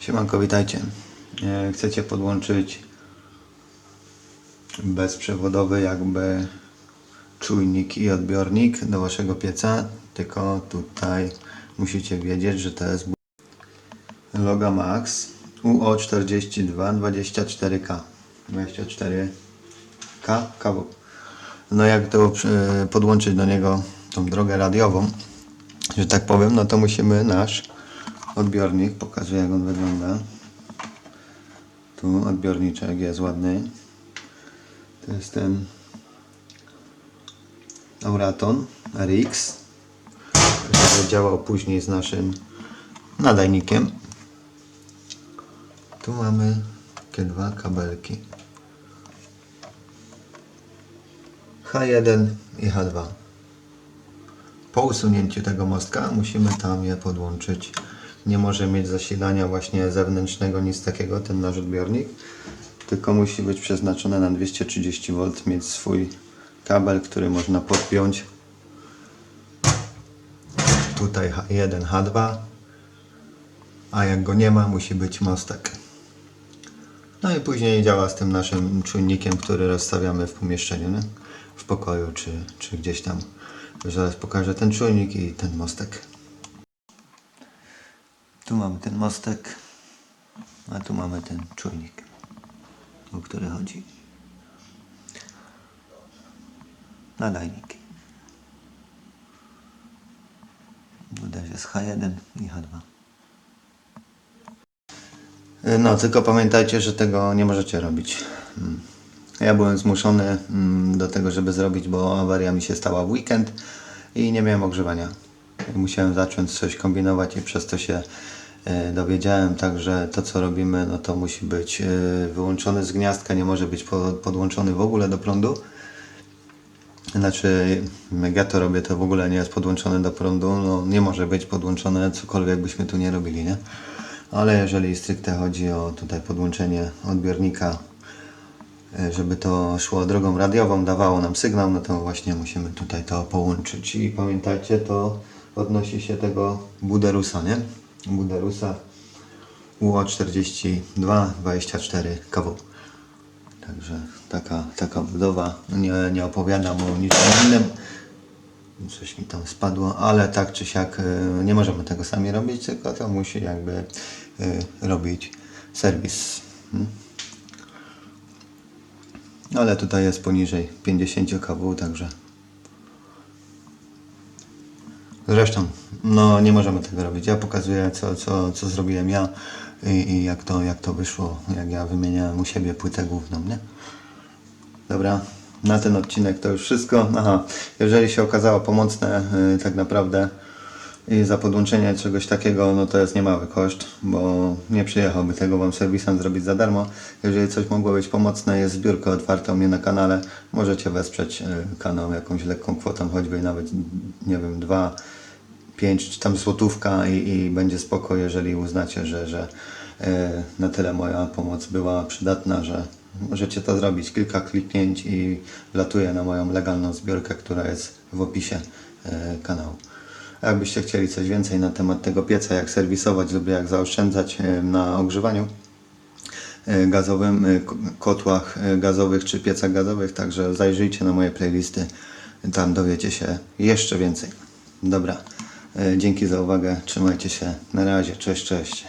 Siemanko, witajcie. E, Chcecie podłączyć bezprzewodowy jakby czujnik i odbiornik do waszego pieca, tylko tutaj musicie wiedzieć, że to jest Loga Max UO42 24K 24K kawał. No jak to e, podłączyć do niego tą drogę radiową, że tak powiem, no to musimy nasz odbiornik, pokazuję jak on wygląda. Tu odbiorniczek jest ładny. To jest ten Auraton RX, który działał później z naszym nadajnikiem. Tu mamy takie dwa kabelki. H1 i H2. Po usunięciu tego mostka musimy tam je podłączyć. Nie może mieć zasilania właśnie zewnętrznego, nic takiego, ten nasz odbiornik. Tylko musi być przeznaczone na 230 V, mieć swój kabel, który można podpiąć. Tutaj H1, H2. A jak go nie ma, musi być mostek. No i później działa z tym naszym czujnikiem, który rozstawiamy w pomieszczeniu, nie? w pokoju czy, czy gdzieś tam. Zaraz pokażę ten czujnik i ten mostek. Tu mamy ten mostek, a tu mamy ten czujnik, o który chodzi. Nadajnik. Widać jest H1 i H2. No, tylko pamiętajcie, że tego nie możecie robić. Mm. Ja byłem zmuszony mm, do tego, żeby zrobić, bo awaria mi się stała w weekend i nie miałem ogrzewania. Musiałem zacząć coś kombinować i przez to się dowiedziałem, także to co robimy, no to musi być e, wyłączony z gniazdka, nie może być po- podłączony w ogóle do prądu. Znaczy, ja to robię, to w ogóle nie jest podłączony do prądu, no nie może być podłączone, cokolwiek byśmy tu nie robili, nie? Ale jeżeli stricte chodzi o tutaj podłączenie odbiornika, e, żeby to szło drogą radiową, dawało nam sygnał, no to właśnie musimy tutaj to połączyć. I pamiętajcie, to odnosi się tego Buderusa, nie? Buderusa UO42 24 kW. Także taka, taka budowa. Nie, nie opowiadam o niczym innym. Coś mi tam spadło, ale tak czy siak y, nie możemy tego sami robić, tylko to musi jakby y, robić serwis. Hmm? Ale tutaj jest poniżej 50 kW, także Zresztą, no nie możemy tego robić. Ja pokazuję, co, co, co zrobiłem ja i, i jak, to, jak to wyszło, jak ja wymieniałem u siebie płytę główną, nie? Dobra, na ten odcinek to już wszystko. Aha, jeżeli się okazało pomocne y, tak naprawdę i za podłączenie czegoś takiego, no to jest niemały koszt, bo nie przyjechałby tego Wam serwisant zrobić za darmo. Jeżeli coś mogło być pomocne, jest zbiórka otwarta u mnie na kanale. Możecie wesprzeć y, kanał jakąś lekką kwotą, choćby nawet, nie wiem, 2, 5 czy tam złotówka i, i będzie spoko, jeżeli uznacie, że, że y, na tyle moja pomoc była przydatna, że możecie to zrobić. Kilka kliknięć i wlatuje na moją legalną zbiórkę, która jest w opisie y, kanału. Jakbyście chcieli coś więcej na temat tego pieca, jak serwisować lub jak zaoszczędzać e, na ogrzewaniu e, gazowym, e, kotłach gazowych czy piecach gazowych, także zajrzyjcie na moje playlisty, tam dowiecie się jeszcze więcej. Dobra, dzięki za uwagę, trzymajcie się, na razie, cześć, cześć.